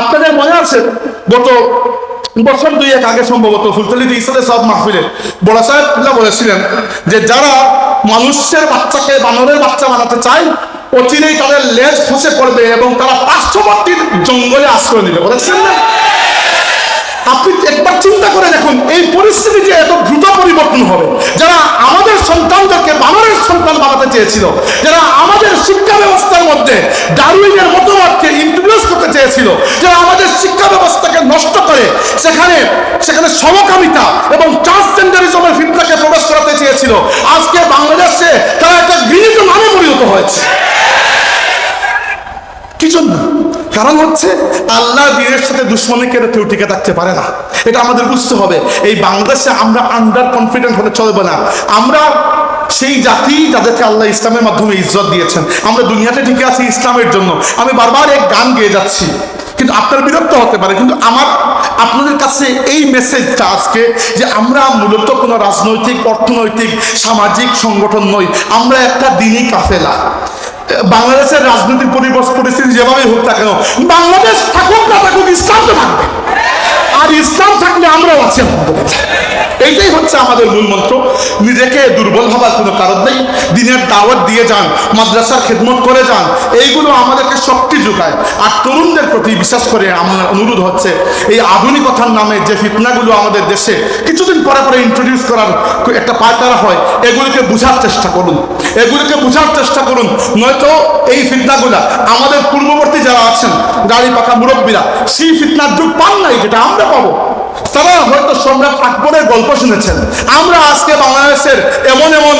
আপনাদের মনে আছে, গত বছর দুই এক আগে সম্ভবত ফুলতলিত ইসলামের সব মাহফিলে বড় সাহেবরা বলেছিলেন যে যারা মানুষের বাচ্চাকে বানরের বাচ্চা বানাতে চায়, অচিরেই তাদের লেজ খসে পড়বে এবং তারা পার্শ্ববর্তী জঙ্গলে আশ্রয় নেবে। বলেছিলেন না? আপনি একবার চিন্তা করে দেখুন, এই পরিস্থিতি যে এত দ্রুত পরিবর্তন হবে। যারা আমাদের সন্তানদেরকে বানরের সন্তান বানাতে চেয়েছিল, যারা আমাদের শিক্ষা ব্যবস্থার মধ্যে ডারউইনের মতবাদকে করতে চেয়েছিল যারা আমাদের শিক্ষা ব্যবস্থাকে নষ্ট করে সেখানে সেখানে সমকামিতা এবং ট্রান্সজেন্ডারিজমের ফিতনাকে প্রবেশ করাতে চেয়েছিল। আজকে বাংলাদেশে তারা একটা গৃহীত নামে পরিণত হয়েছে। কি জন্য? কারণ হচ্ছে আল্লাহ দিনের সাথে দুশ্মনী কেন কেউ টিকে থাকতে পারে না। এটা আমাদের বুঝতে হবে। এই বাংলাদেশে আমরা আন্ডার কনফিডেন্ট হলে চলবে না। আমরা সেই জাতি যাদেরকে আল্লাহ ইসলামের মাধ্যমে ইজ্জত দিয়েছেন। আমরা দুনিয়াতে টিকে আছি ইসলামের জন্য। আমি বারবার এক গান গেয়ে যাচ্ছি। কিন্তু আপনার বিরক্ত হতে পারে, কিন্তু আমার, আপনাদের কাছে এই মেসেজটা আজকে যে আমরা মূলত কোনো রাজনৈতিক, অর্থনৈতিক, সামাজিক সংগঠন নই। আমরা একটা দিনই কাফেলা। বাংলাদেশের রাজনৈতিক পরিবেশ, পরিস্থিতি যেভাবে হোক না কেন, বাংলাদেশ থাকুক না থাকুক, ইসলাম তো থাকবে। আর ইসলাম থাকলে আমরাও আছি আলহামদুলিল্লাহ। এইটাই হচ্ছে আমাদের মূল মন্ত্র। নিজেকে দুর্বল ভাবার কোনো কারণ নেই। দিনের দাওয়াত দিয়ে যান, মাদ্রাসার খেদমত করে যান, এইগুলো আমাদেরকে শক্তি যোগায়। আর তরুণদের প্রতি বিশেষ করে আমার অনুরোধ হচ্ছে, এই আধুনিকতার নামে যে ফিতনাগুলো আমাদের দেশে কিছুদিন পরে পরে ইন্ট্রোডিউস করার একটা পায়তারা হয়, এগুলিকে বোঝার চেষ্টা করুন। এগুলিকে বোঝার চেষ্টা করুন। নয়তো এই ফিতনাগুলা আমাদের পূর্ববর্তী যারা আছেন, গাড়ি পাকা মুরব্বীরা, সেই ফিতনার যুগ পান নাই যেটা আমরা পাবো। তারা হয়তো সম্রাট আকবরের গল্প শুনেছেন। আমরা আজকে বাংলাদেশের এমন এমন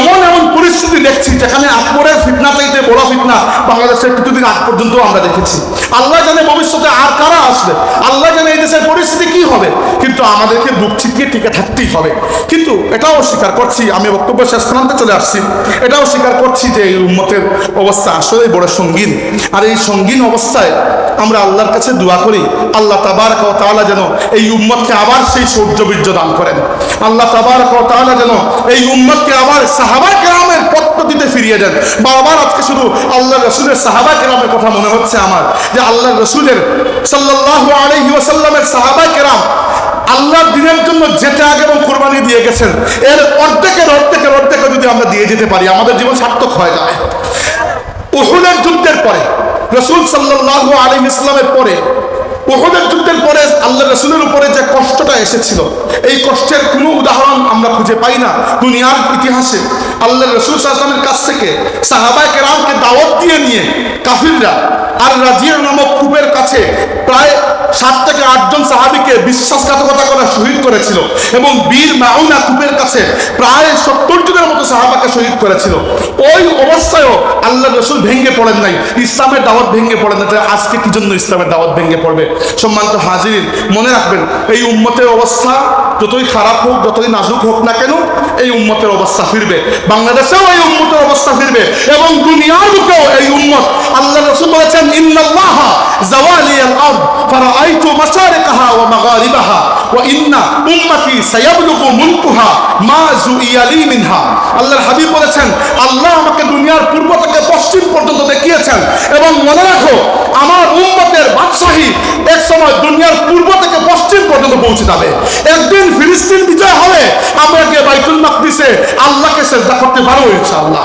এমন এমন পরিস্থিতি দেখছি যেখানে আকবরের ফিতনা চাইতে বড় ফিতনা বাংলাদেশের কিছুদিন আগ পর্যন্ত আমরা দেখেছি। আল্লাহ জানে ভবিষ্যতে আর কারা আসবে, আল্লাহ জানে এই দেশের পরিস্থিতি কি হবে, কিন্তু আমাদেরকে বুক চিকিয়ে টিকে থাকতেই হবে। কিন্তু এটাও স্বীকার করছি, আমি বক্তব্য শেষ প্রান্তে চলে আসছি। এটাও স্বীকার করছি যে এই উম্মতের অবস্থা আসলেই বড় সঙ্গীন। আর এই সঙ্গীন অবস্থায় আমরা আল্লাহর কাছে দোয়া করি, আল্লাহ তাবারক ও তাআলা যেন এই উম্মতকে আবার সেই সৌর্য বীর্য দান করেন। আল্লাহ তাবারক ও তাআলা যেন এই উম্মতকে আবার সাহাবা কেরামের পদ্ধতিতে ফিরিয়ে দেন। বারবার আজকে শুধু আল্লাহ রসুলের সাহাবা কেরামের কথা মনে হচ্ছে আমার, যে আল্লাহ রসুলের আলাইহি ওয়াসাল্লামের সাহাবা কেরাম আল্লাহর দিনের জন্য যেতে আগে এবং কোরবানি দিয়ে গেছেন। এর অর্ধেকের অর্ধেকের অর্ধেক যদি আমরা দিয়ে যেতে পারি, আমাদের জীবন সার্থক হয়ে যাবে উহুদের যুদ্ধের পরে, রসুল সাল্লাল্লাহু আলাইহি ইসলামের পরে উহুদের যুদ্ধের পরে আল্লাহ রসুলের উপরে যে কষ্টটা এসেছিল, এই কষ্টের কোনো উদাহরণ আমরা খুঁজে পাই না দুনিয়ার ইতিহাসে। আল্লাহ রসুল সাল্লামের কাছ থেকে সাহাবায় কেরামকে দাওয়াত দিয়ে নিয়ে কাফিররা আর রাজিয়া নামক কূপের কাছে প্রায় সাত থেকে আটজন সাহাবিকে বিশ্বাসঘাতকতা করে শহীদ করেছিল এবং বীর মাউনা কূপের কাছে প্রায় সত্তর জনের মতো সাহাবাকে শহীদ করেছিল। ওই অবস্থায়ও আল্লাহ রসুল ভেঙে পড়েন নাই। ইসলামের দাওয়াত ভেঙে পড়েন না। আজকে কি জন্য ইসলামের দাওয়াত ভেঙে পড়বে? সম্মানিত হাজির মনে রাখবেন, এই উম্মতের অবস্থা যতই খারাপ হোক, যতই নাজুক হোক না কেন, এই উম্মতের অবস্থা ফিরবে। বাংলাদেশেও এই উম্মতের অবস্থা ফিরবে এবং দুনিয়ার বুকেও এই উম্মত। আল্লাহ রসুল বলেছেন, ইন্নাল্লাহ জাওয়ালি আল আরদ ওয়া মাগারিবাহা, ওয়া ইন্না উম্মতি সায়াবলুগু মুলকুহা মা মিনহা। আল্লাহর হাবিব বলেছেন, আল্লাহ আমাকে দুনিয়ার পূর্ব থেকে পশ্চিম পর্যন্ত দেখিয়েছেন এবং মনে রাখো, আমার উম্মতের বাদশাহী সময় দুনিয়ার পূর্ব থেকে পশ্চিম পর্যন্ত পৌঁছে যাবে। একদিন ফিলিস্তিন বিজয় হবে আমরা গিয়ে বাইতুল মাকদিসে আল্লাহকে সেজদা করতে পারব ইনশাআল্লাহ।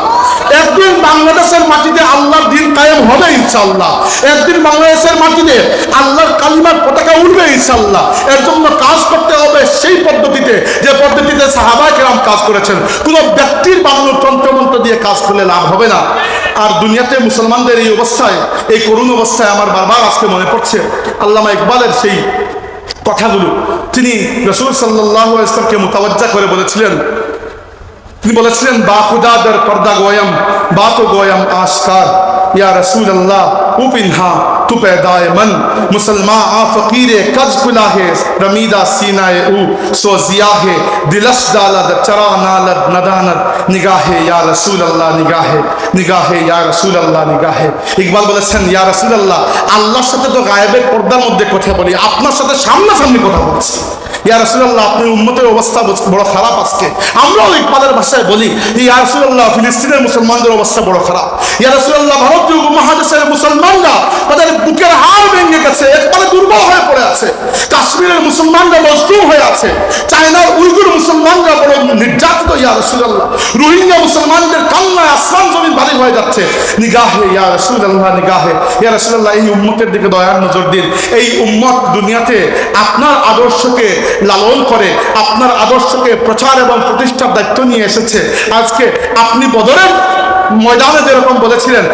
একদিন বাংলাদেশের মাটিতে আল্লাহর দিন কায়েম হবে ইনশাআল্লাহ। একদিন বাংলাদেশের মাটিতে আল্লাহর কালিমার পতাকা উঠবে ইনশাআল্লাহ। এর জন্য কাজ করতে হবে সেই পদ্ধতিতে, যে পদ্ধতিতে সাহাবা কেরাম কাজ করেছেন। কোনো ব্যক্তির বানানো তন্ত্রমন্ত্র দিয়ে কাজ করলে লাভ হবে না। আর দুনিয়াতে মুসলমানদের এই অবস্থায়, এই করুণ অবস্থায় আমার বারবার আজকে মনে পড়ছে। আল্লামা ইকবালের সেই কথাগুলো। তিনি রসুল সাল্লাহ ইসলামকে মোতাবজ্জা করে বলেছিলেন, তিনি বলেছিলেন, বা খুদাদার পর্দা গোয়াম, বা তো গোয়াম আসকার ইয়া রসুল আল্লাহ উপিনহা। تو پیدائے من مسلمان آ فقیر کج کلا ہے رمیدہ سینہ او سو زیا ہے دلش دالد چرا نالد نداند نگاہ یا رسول اللہ نگاہ نگاہ یا رسول اللہ نگاہ ইকবাল বলেছেন ইয়া রাসুল আল্লাহ আল্লাহর সাথে তো গায়েবের পর্দার মধ্যে কথা বলি আপনার সাথে সামনাসামনি কথা বলছি ইয়া রসুল্লাহ আপনি উন্মতের অবস্থা বড় খারাপ আজকে। আমরাও ইকবালের ভাষায় বলি, ইয়া রসুল্লাহ ফিলিস্তিনের মুসলমানদের অবস্থা বড় খারাপ। ইয়া রসুল্লাহ ভারতীয় মহাদেশের মুসলমানরা তাদের বুকের হাড় ভেঙে গেছে, একবারে দুর্বল হয়ে পড়ে আছে। মুসলমানরা মজলুম হয়ে আছে। চায়নার উইগুর মুসলমানরা বড় নির্যাতিত, ইয়া রসুল্লাহ রোহিঙ্গা মুসলমানদের কান্নায় আসমান জমিন বাড়ি হয়ে যাচ্ছে। নিগাহে, ইয়া রসুল্লাহ নিগাহে। ইয়া রসুল্লাহ এই উম্মতের দিকে দয়ার নজর দিন। এই উম্মত দুনিয়াতে আপনার আদর্শকে লালন করে, আপনার আদর্শকে প্রচার এবং প্রতিষ্ঠার দায়িত্ব নিয়ে এসেছে। আজকে আপনি বদরের ময়দানে যেরকম বলেছিলেন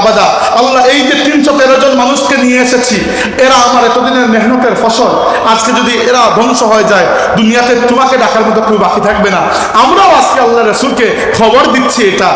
আবাদা। আল্লাহ, এই যে 313 জন মানুষকে নিয়ে এসেছি, এরা আমার এতদিনের মেহনতের ফসল, আজকে যদি এরা ধ্বংস হয়ে যায়, দুনিয়াতে তোমাকে ডাকার মতো কেউ বাকি থাকবে না। আমরাও আজকে আল্লাহ রসুলকে খবর দিচ্ছি এটা